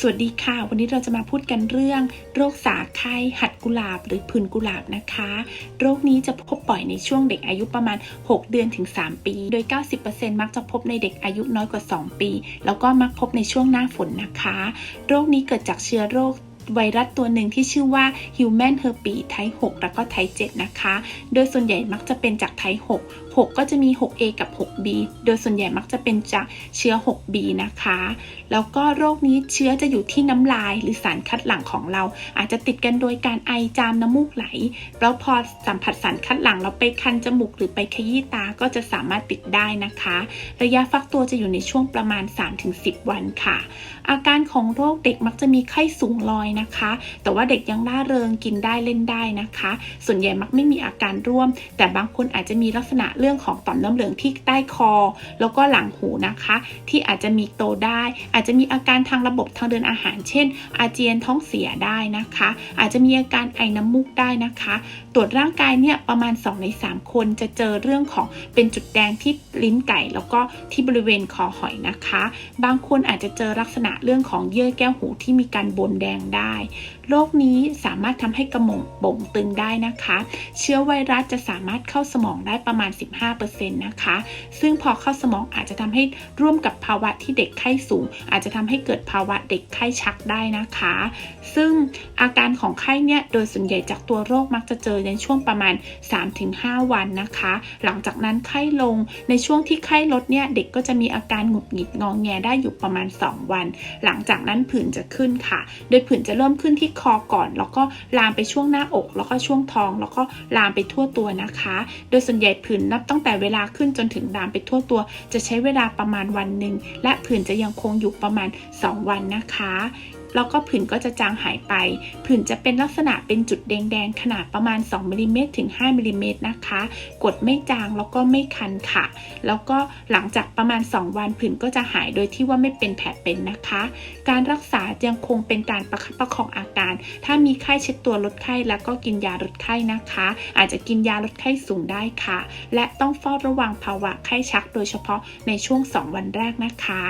สวัสดีค่ะ วันนี้เราจะมาพูดกันเรื่องโรคสาไข้หัดกุหลาบหรือผื่นกุหลาบนะคะ โรคนี้จะพบบ่อยในช่วงเด็กอายุประมาณ 6 เดือนถึง 3 ปี โดย 90%มักจะพบในเด็กอายุน้อยกว่า 2 ปี แล้วก็มักพบในช่วงหน้าฝนนะคะ โรคนี้เกิดจากเชื้อโรคไวรัสตัวหนึ่งที่ชื่อว่า Human Herpes ไทป์6แล้วก็ไทป์7นะคะ โดยส่วนใหญ่มักจะเป็นจากไทป์6 6 ก็จะมี 6A กับ 6B โดยส่วนใหญ่มักจะเป็นจากเชื้อ 6B นะคะ แล้วก็โรคนี้เชื้อจะอยู่ที่น้ำลายหรือสารคัดหลั่งของเรา อาจจะติดกันโดยการไอจามน้ำมูกไหล แล้วพอสัมผัสสารคัดหลั่งเราไปคันจมูกหรือไปขยี้ตาก็จะสามารถติดได้นะคะ ระยะฟักตัวจะอยู่ในช่วงประมาณ 3-10 วันค่ะ อาการของโรคเด็กมักจะมีไข้สูงลอยนะคะ แต่ว่าเด็กยังร่าเริงกินได้เล่นได้นะคะ ส่วนใหญ่มักไม่มีอาการร่วม แต่บางคนอาจจะมีลักษณะเรื่องของต่อมน้ำเหลืองที่ใต้คอ แล้วก็หลังหูนะคะ ที่อาจจะมีโตได้ อาจจะมีอาการทางระบบทางเดินอาหาร เช่น อาเจียนท้องเสียได้นะคะ อาจจะมีอาการไอน้ำมูกได้นะคะ ตรวจร่างกายเนี่ยประมาณ 2 ใน 3 คนจะเจอเรื่องของเป็นจุดแดงที่ลิ้นไก่ แล้วก็ที่บริเวณคอหอยนะคะ บางคนอาจจะเจอลักษณะเรื่องของเยื่อแก้วหูที่มีการบนแดงได้ โรคนี้สามารถทำให้กระหม่อมบ่งตึงได้นะคะ เชื้อไวรัสจะสามารถเข้าสมองได้ประมาณ15%นะคะ ซึ่งพอเข้าสมองอาจจะทำให้ร่วมกับภาวะที่เด็กไข้สูง อาจจะทำให้เกิดภาวะเด็กไข้ชักได้นะคะ ซึ่งอาการของไข้เนี่ยโดยส่วนใหญ่จากตัวโรคมักจะเจอในช่วงประมาณ 3-5 วันนะคะ หลังจากนั้นไข้ลงในช่วงที่ไข้ลดเนี่ยเด็กก็จะมีอาการหงุดหงิดงองแงได้อยู่ประมาณ 2 วัน หลังจากนั้นผื่นจะขึ้นค่ะ โดยผื่นจะเริ่มขึ้นที่คอก่อน แล้วก็ลามไปช่วงหน้าอก แล้วก็ช่วงท้อง แล้วก็ลามไปทั่วตัวนะคะ โดยส่วนใหญ่ผื่นนับตั้งแต่เวลาขึ้นจนถึงดามไปทั่วตัว จะใช้เวลาประมาณวันหนึ่งและผื่นจะยังคงอยู่ประมาณ 2 วันนะคะ แล้วก็ผื่นก็จะจางหายไป ผื่นจะเป็นลักษณะเป็นจุดแดงๆ ขนาดประมาณ 2มิลิเมตรถึง 5มิลิเมตรนะคะ กดไม่จางแล้วก็ไม่คันค่ะ แล้วก็หลังจากประมาณ 2 วันผื่นก็จะหายโดยที่ว่าไม่เป็นแผลเป็นนะคะ การรักษายังคงเป็นการประคับประคองอาการ ถ้ามีไข้เช็ดตัวลดไข้แล้วก็กินยาลดไข้นะคะ อาจจะกินยาลดไข้สูงได้ค่ะ และต้องเฝ้าระวังภาวะไข้ชักโดยเฉพาะในช่วง 2 วันแรกนะคะ